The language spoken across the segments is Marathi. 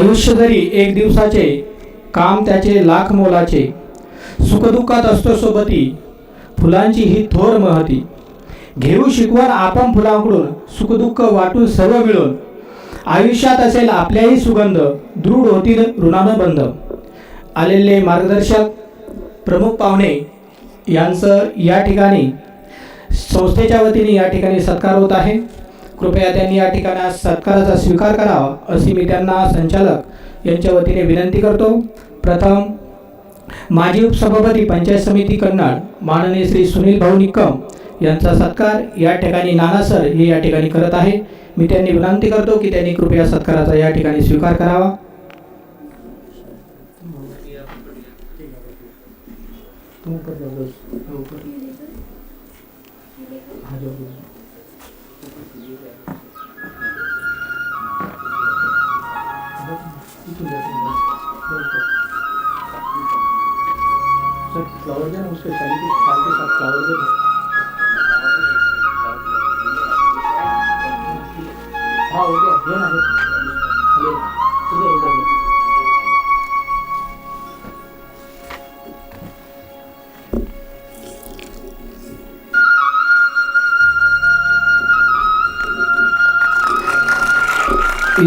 आयुष्य जरी एक दिवसाचे काम त्याचे लाख मोलाचे. सुखदुःखात असतो सोबती फुलांची ही थोर महती. घेऊ शिकवण आपण फुलांकडून सुखदुःख वाटून सर्व मिळून. आयुष्यात असेल आपल्याही सुगंध दृढ होतील ऋणानं बंध आलेले मार्गदर्शक प्रमुख पाहुणे यांचं या ठिकाणी संस्थेच्या वतीने या ठिकाणी सत्कार होत आहे. कृपया त्यांनी या ठिकाणी सत्काराचा स्वीकार करावा अशी मी त्यांना संचालक यांच्या वतीने विनंती करतो. प्रथम माजी उपसभापती पंचायत समिती कन्नड माननीय श्री सुनील भाऊ निकम यांचा सत्कार या ठिकाणी नाना सर हे या ठिकाणी करत आहे. मी त्यांनी विनंती करतो की त्यांनी कृपया सत्काराचा या ठिकाणी स्वीकार करावा. फ्लावर देना उसके चालीस साल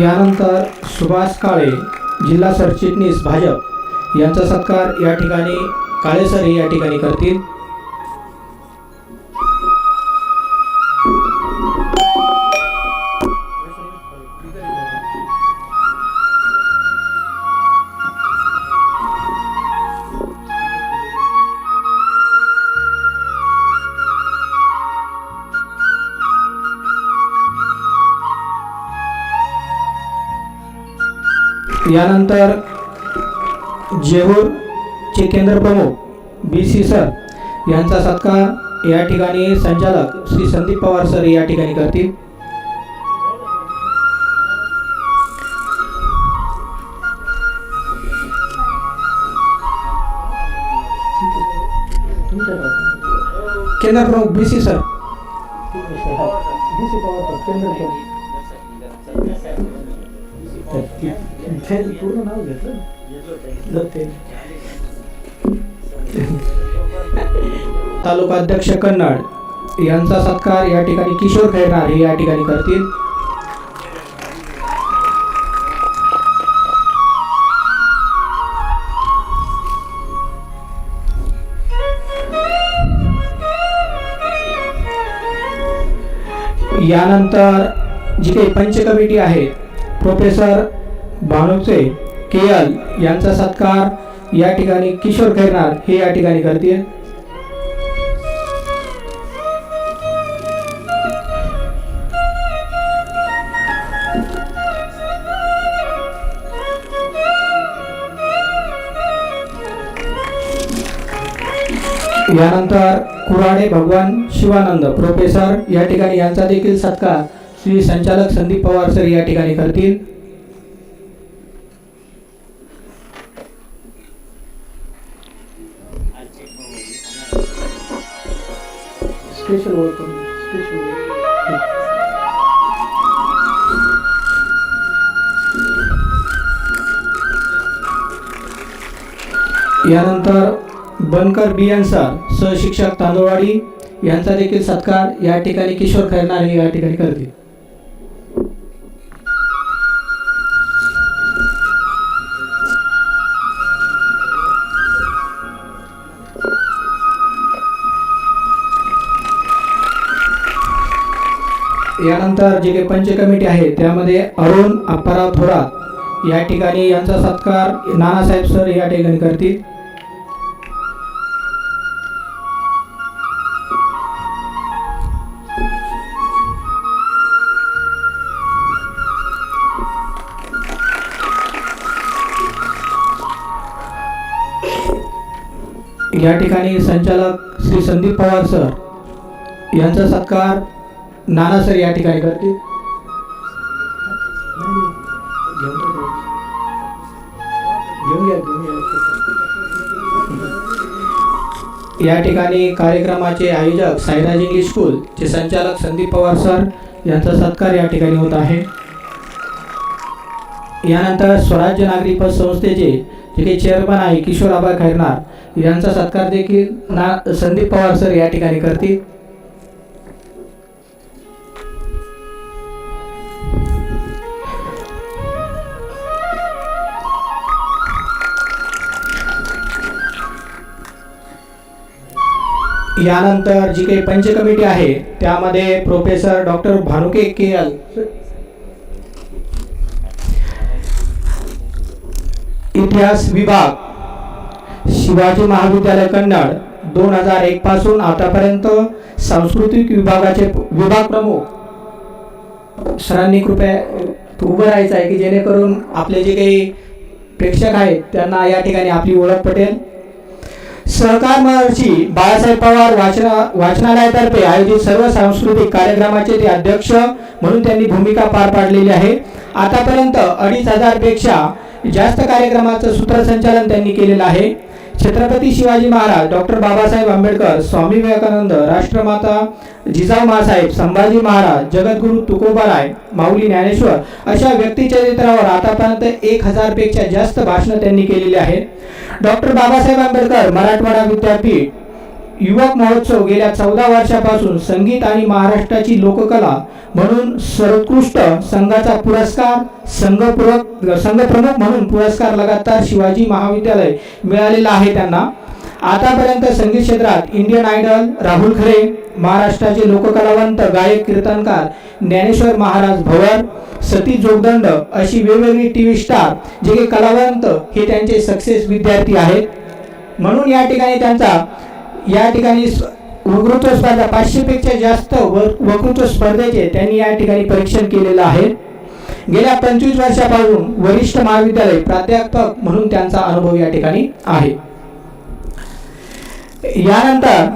यानंतर सुभाष काळे जिल्हा सरचिटणीस भाजप यांचा सत्कार या ठिकाणी काळेसर हे या ठिकाणी करतील. यानंतर जेहूरचे केंद्रप्रमुख बी सी सर यांचा सत्कार या ठिकाणी संचालक श्री संदीप पवार सर या ठिकाणी करतील. केंद्रप्रमुख B C sir. B C Pawar sir केंद्र प्रमुख पूर्ण नाव घेतलं तालुका अध्यक्ष कन्नड यांचा सत्कार या ठिकाणी किशोर खेळणार हे या ठिकाणी करतील. यानंतर जी काही पंच कमिटी आहे प्रोफेसर भानुचे के एल यांचा सत्कार या ठिकाणी किशोर खैरनार हे या ठिकाणी करतील. यानंतर कुराडे भगवान शिवानंद प्रोफेसर या ठिकाणी यांचा देखील सत्कार. श्री संचालक संदीप पवार सर या ठिकाणी करतील. स्पेशल स्पेशल यानंतर बनकर बियांचा सहशिक्षक तांदुळवाडी यांचा देखील सत्कार या ठिकाणी किशोर खैरनार हे या ठिकाणी करतील. यानंतर जे काही पंच कमिटी आहे त्यामध्ये अरुण अप्पाराव थोरात या ठिकाणी यांचा सत्कार नानासाहेब सर या ठिकाणी करतील. या ठिकाणी संचालक श्री संदीप पवार सर यांचा सत्कार नाना सर या ठिकाणी करतील. या ठिकाणी कार्यक्रमाचे आयोजक साईराज इंग्लिश स्कूल चे संचालक संदीप पवार सर यांचा सत्कार या ठिकाणी होत आहे. यानंतर स्वराज्य नागरी पद संस्थेचे जे काही चेअरमन आहे किशोर आबा खैरनार यांचा सत्कार देखील ना संदीप पवार सर या ठिकाणी करतील. यानंतर जी काही पंच कमिटी आहे त्यामध्ये professor doctor Bhanuke K L इतिहास विभाग शिवाजी महाविद्यालय कन्नड दोन हजार एक पासून आतापर्यंत सांस्कृतिक विभागाचे विभाग प्रमुख. सरांनी कृपया उभं राहायचं आहे की जेणेकरून आपले जे काही प्रेक्षक आहेत त्यांना या ठिकाणी आपली ओळख पटेल. सहकार महर्षी बाळासाहेब पवार वाचना वाचनालयातर्फे आयोजित सर्व सांस्कृतिक कार्यक्रमाचे ते अध्यक्ष म्हणून त्यांनी भूमिका पार पाडलेली आहे. आतापर्यंत अडीच हजारपेक्षा जास्त कार्यक्रमाचं सूत्रसंचालन त्यांनी केलेलं आहे. छत्रपती शिवाजी महाराज डॉक्टर बाबासाहेब आंबेडकर स्वामी विवेकानंद राष्ट्रमाता जिजाऊ मासाहेब संभाजी महाराज जगद्गुरू तुकोबाराय माऊली ज्ञानेश्वर अशा व्यक्तिचरित्रावर आतापर्यंत एक हजारपेक्षा जास्त भाषणं त्यांनी केलेली आहेत. डॉक्टर बाबासाहेब आंबेडकर मराठवाडा विद्यापीठ युवक महोत्सव गेल्या चौदा वर्षापासून संगीत आणि महाराष्ट्राची लोककला म्हणून सर्वोत्कृष्ट संघाचा पुरस्कार संघपूरक संघप्रमुख म्हणून पुरस्कार लगातार शिवाजी महाविद्यालय मिळालेला आहे त्यांना. आतापर्यंत संगीत क्षेत्रात इंडियन आयडल राहुल खरे महाराष्ट्राचे लोककलावंत गायक कीर्तनकार ज्ञानेश्वर महाराज भवर सती जोगदंड अशी वेगवेगळी टी व्ही स्टार जे काही कलावंत हे त्यांचे सक्सेस विद्यार्थी आहेत. म्हणून या ठिकाणी त्यांचा या ठिकाणी स- वक्तृत्व स्पर्धा पाचशेपेक्षा जास्त व- वक्तृत्व स्पर्धेचे त्यांनी या ठिकाणी परीक्षण केलेलं आहे. गेल्या पंचवीस वर्षापासून वरिष्ठ महाविद्यालय प्राध्यापक म्हणून त्यांचा अनुभव या ठिकाणी आहे. यानंतर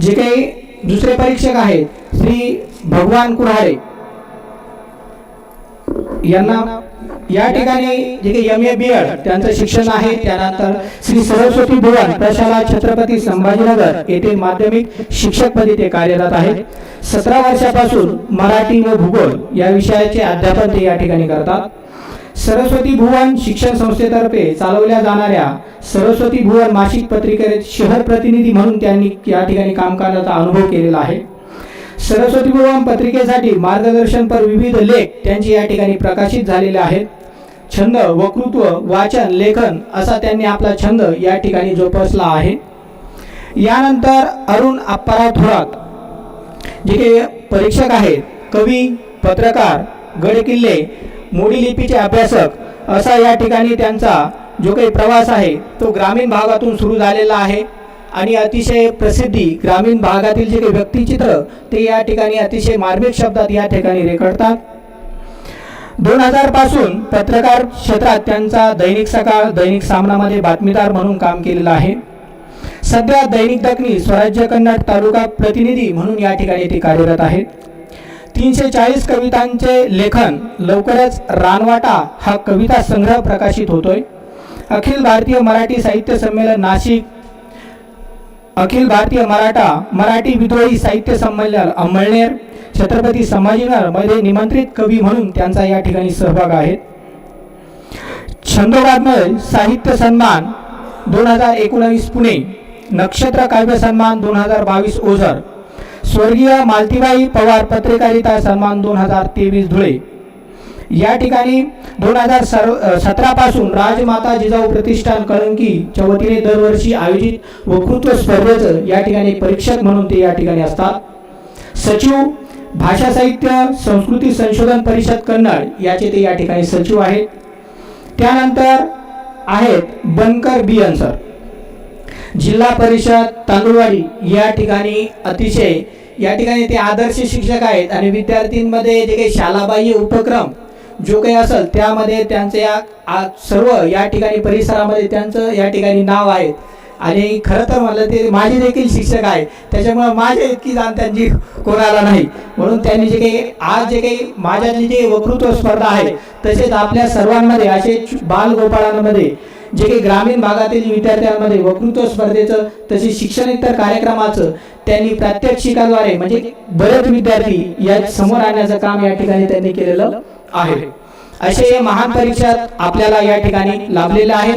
जे काही दुसरे परीक्षक आहेत श्री भगवान कुऱ्हाळे यांना या ठिकाणी जे काही एम ए बी एड त्यांचं शिक्षण आहे. त्यानंतर श्री सरस्वती भुवन प्रशाला छत्रपती संभाजीनगर येथे माध्यमिक शिक्षकपदी ते कार्यरत आहेत. सतरा वर्षापासून मराठी व भूगोल या विषयाचे अध्यापन ते या ठिकाणी करतात. सरस्वती भुवन शिक्षण संस्थेतर्फे चालवल्या जाणाऱ्या सरस्वती भुवन मासिक पत्रिकेत शहर प्रतिनिधी म्हणून त्यांनी या ठिकाणी काम करण्याचा अनुभव केलेला आहे. सरस्वती भुवन पत्रिकेसाठी मार्गदर्शनपर विविध लेख त्यांचे या ठिकाणी प्रकाशित झालेले आहेत. छंद वक्तृत्व वाचन लेखन असा त्यांनी आपला छंद या ठिकाणी जोपासला आहे. यानंतर अरुण अप्पाराव थोरात जे काही परीक्षक आहेत कवी पत्रकार गडकिल्ले मोडी लिपीचे अभ्यासक असा या ठिकाणी त्यांचा जो काही प्रवास आहे तो ग्रामीण भागातून सुरू झालेला आहे. आणि अतिशय प्रसिद्धी ग्रामीण भागातील जे काही व्यक्तिचित्र ते या ठिकाणी अतिशय मार्मिक शब्दात या ठिकाणी रेखाटतात दोन हजारपासून पत्रकार क्षेत्रात त्यांचा दैनिक सकाळ दैनिक सामनामध्ये बातमीदार म्हणून काम केलेलं आहे. सध्या दैनिक दखनी स्वराज्य कन्नड तालुका प्रतिनिधी म्हणून या ठिकाणी ते कार्यरत आहेत तीनशे चाळीस कवितांचे लेखन लवकरच रानवाटा हा कविता संग्रह प्रकाशित होतोय. अखिल भारतीय मराठी साहित्य संमेलन नाशिक अखिल भारतीय मराठा मराठी विद्रोही साहित्य संमेलन अमळनेर छत्रपती संभाजीनगरमध्ये निमंत्रित कवी म्हणून त्यांचा या ठिकाणी सहभाग आहे. छंदोबादमय साहित्य सन्मान दोन हजार एकोणावीस पुणे नक्षत्र काव्य सन्मान दोन हजार बावीस ओझर स्वर्गीय मालतीबाई पवार पत्रकारिता सन्मान दोन हजार तेवीस धुळे. या ठिकाणी दोन हजार सर सतरापासून राजमाता जिजाऊ प्रतिष्ठान कळंकीच्या वतीने दरवर्षी आयोजित वक्तृत्व स्पर्धेचं या ठिकाणी परीक्षक म्हणून ते या ठिकाणी असतात. सचिव भाषा साहित्य संस्कृती संशोधन परिषद कन्नड याचे ते या ठिकाणी सचिव आहेत. त्यानंतर आहेत बनकर बी सर. जिल्हा परिषद तांदुळवाडी या ठिकाणी अतिशय या ठिकाणी ते आदर्श शिक्षक आहेत आणि विद्यार्थ्यांमध्ये जे काही शालाबाह्य उपक्रम जो काही असेल त्यामध्ये त्यांचे या सर्व या ठिकाणी परिसरामध्ये त्यांचं या ठिकाणी नाव आहेत आणि खरं तर म्हणलं ते माझे देखील शिक्षक आहे त्याच्यामुळे माझ्या इतकी जाण त्यांची कोणाला नाही. म्हणून त्यांनी जे काही आज जे काही माझ्या जे वक्तृत्व स्पर्धा आहे तसेच आपल्या सर्वांमध्ये असे बालगोपाळांमध्ये जे काही ग्रामीण भागातील विद्यार्थ्यांमध्ये वक्तृत्व स्पर्धेचं तसेच शिक्षणेतर कार्यक्रमाचं त्यांनी प्रात्यक्षिकाद्वारे म्हणजे बरेच विद्यार्थी या समोर आणण्याचं काम या ठिकाणी त्यांनी केलेलं आहे. असे महान परीक्षक आपल्याला या ठिकाणी लाभलेले आहे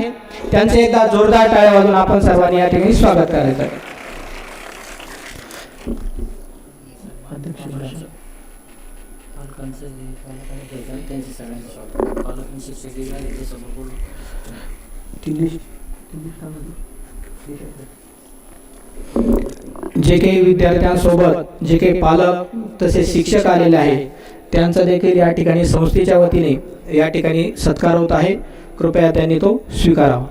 त्यांचे एकदा जोरदार टाळ्या वाजून आपण सर्वांनी या ठिकाणी स्वागत करायचं आहे. जे जे काही विद्यार्थ्यांसोबत जे काही पालक तसेच शिक्षक आलेले आहे त्यांचा देखील या ठिकाणी संस्थेच्या वतीने या ठिकाणी सत्कार होत आहे. कृपया त्यांनी तो स्वीकारावा.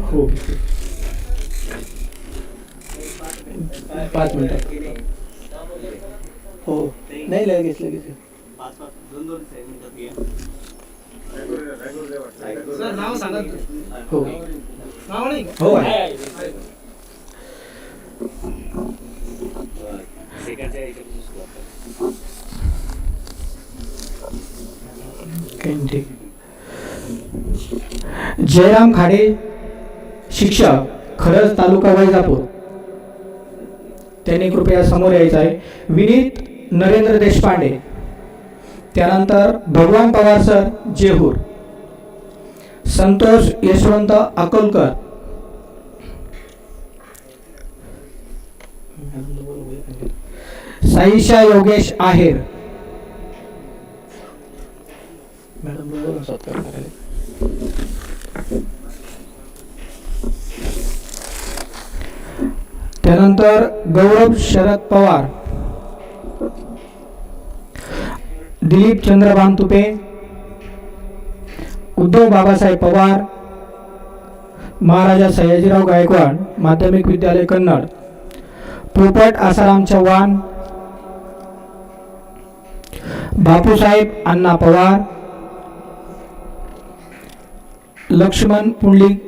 हो. पाच मिनिटं. हो. नाही लगेच लगेच. हो. हो. आहे जयराम खाडे शिक्षक खरंच तालुका वैजापूर. त्यांनी कृपया समोर यायचं आहे. विनीत नरेंद्र देशपांडे. त्यानंतर भगवान पवार सर जेहूर. संतोष यशवंत अकोलकर. साईशा योगेश आहेर. त्यानंतर गौरव शरद पवार. दिलीप चंद्रभान तुपे उद्धव बाबासाहेब पवार. महाराजा सयाजीराव गायकवाड माध्यमिक विद्यालय कन्नड. पोपट आसाराम चव्हाण. बापूसाहेब अण्णा पवार. लक्ष्मण पुंडलिक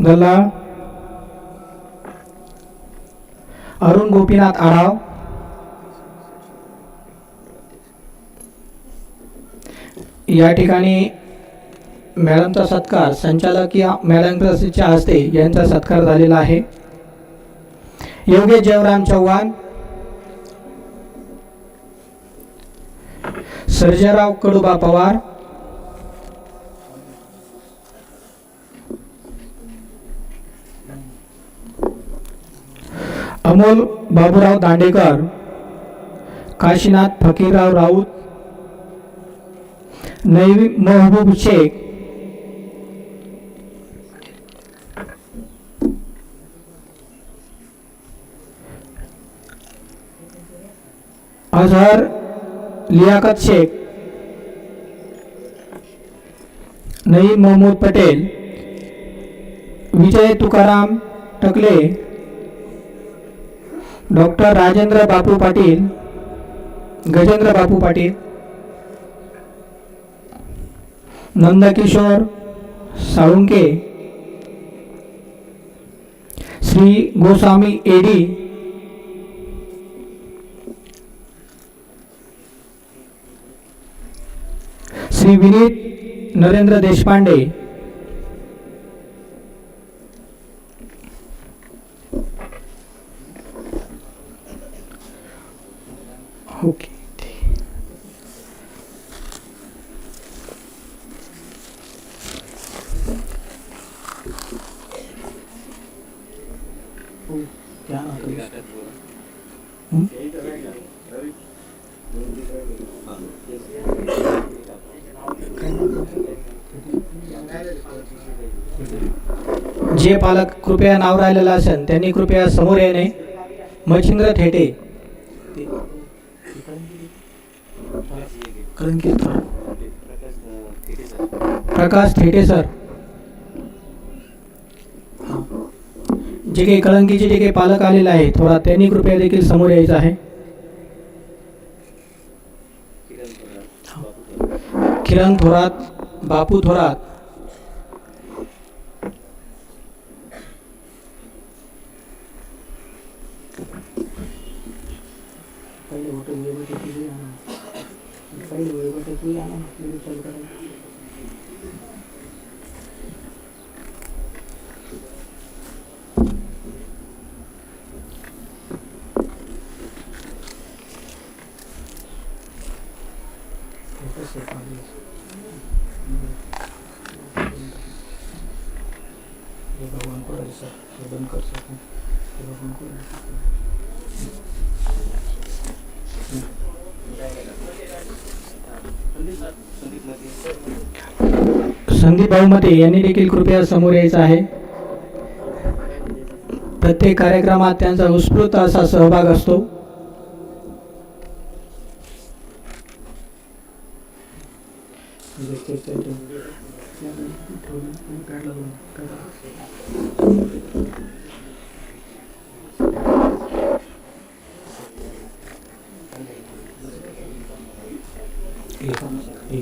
दलाळ अरुण गोपीनाथ आराव या ठिकाणी मॅडमचा सत्कार संचालक या मॅडम प्रसिद्धच्या हस्ते यांचा सत्कार झालेला आहे. योगेश जयराम चव्हाण सर्जराव कडुबा पवार अमोल बाबूराव दांडेकर काशीनाथ फकीरराव राऊत नैवी महबूब शेख अजहर लियाकत शेख नईम महमूद पटेल विजय तुकाराम टकले डॉक्टर राजेंद्र बापू पाटील गजेंद्र बापू पाटील नंदकिशोर साळुंके श्री गोस्वामी एडी श्री विनीत नरेंद्र देशपांडे जे पालक कृपया नाव राहिलेलं असेल त्यांनी कृपया समोर येणे. मच्छिंद्र थेटे. प्रकाश थेटे सर. जे काही कळंकीचे जे काही पालक आलेले आहेत थोडा त्यांनी कृपया देखील समोर यायचं आहे. किरण थोरात बापू थोरात. संदीप भाऊमते यांनी देखील कृपया समोर यायचं आहे. प्रत्येक कार्यक्रमात त्यांचा उत्स्फूर्त असा सहभाग असतो ठीक आहे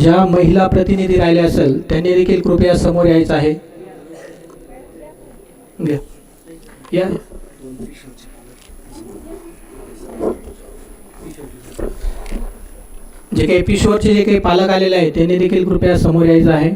ज्या महिला प्रतिनिधी राहिल्या असेल त्यांनी देखील कृपया समोर यायचं आहे. या. जे काही पिशोरचे जे काही पालक आलेले आहेत त्यांनी देखील कृपया समोर यायचं आहे.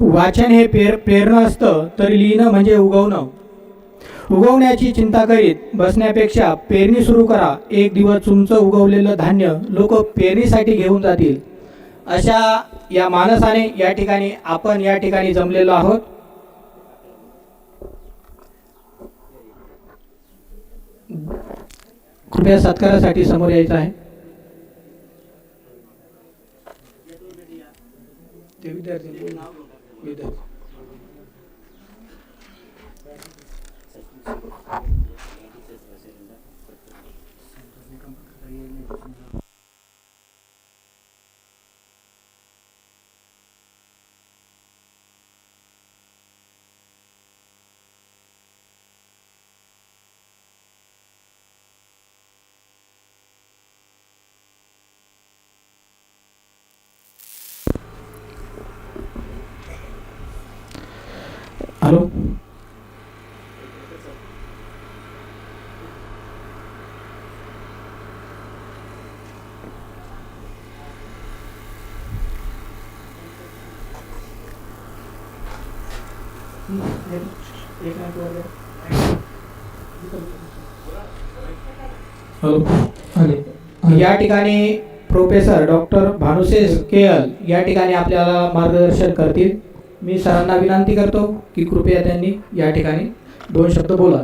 वाचन हे प्रेर प्रेरणं असतं तर लिहिणं म्हणजे उगवणं. उगवण्याची चिंता करीत बसण्यापेक्षा पेरणी सुरू करा. एक दिवस तुमचं उगवलेलं धान्य लोक पेरणीसाठी घेऊन जातील. अशा या माणसाने या ठिकाणी आपण या ठिकाणी जमलेलो आहोत. कृपया सत्कारासाठी समोर यायचं आहे. ते विद्यार्थी विद्यार्थी हॅलो हॅलो या ठिकाणी प्रोफेसर डॉक्टर भानुशेष केएल या ठिकाणी आपल्याला मार्गदर्शन करतील. मी सरांना विनंती करतो की कृपया त्यांनी या ठिकाणी दोन शब्द बोला.